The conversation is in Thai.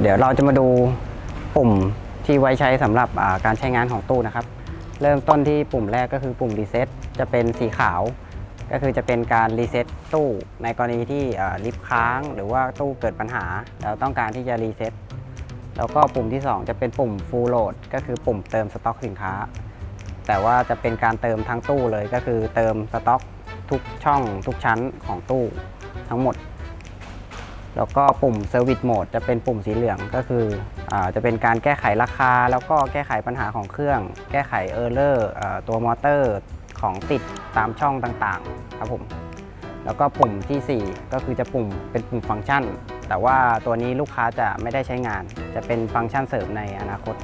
เดี๋ยวเราจะมาดูปุ่มที่ไว้ใช้สำหรับการใช้งานของตู้นะครับ เริ่มต้นที่ปุ่มแรกก็คือปุ่มรีเซ็ตจะเป็นสีขาว ก็คือจะเป็นการรีเซ็ตตู้ในกรณีที่ลิฟต์ค้าง หรือว่าตู้เกิดปัญหา เราต้องการที่จะรีเซ็ตแล้วก็ปุ่มที่ 2 จะเป็นปุ่ม full load ก็คือปุ่มเติมสต็อกสินค้า แต่ว่าจะเป็นการเติมทั้งตู้เลยก็คือเติมสต็อกทุกช่องทุกชั้นของตู้ทั้งหมด แล้วก็ปุ่ม Service Mode จะเป็นปุ่มสีเหลืองก็คืออจะเป็นการแก้ไขราคา แล้วก็แก้ไขปัญหาของเครื่อง แก้ไขเออร์เลอร์ตัวมอเตอร์ของติดตามช่องต่างๆครับผมแล้วก็ปุ่มทีสี่4 ก็คือจะปุ่มเป็นปุ่มฟังก์ชัน แต่ว่าตัวนี้ลูกค้าจะไม่ได้ใช้งาน จะเป็นฟังก์ชันเสริมในอนาคต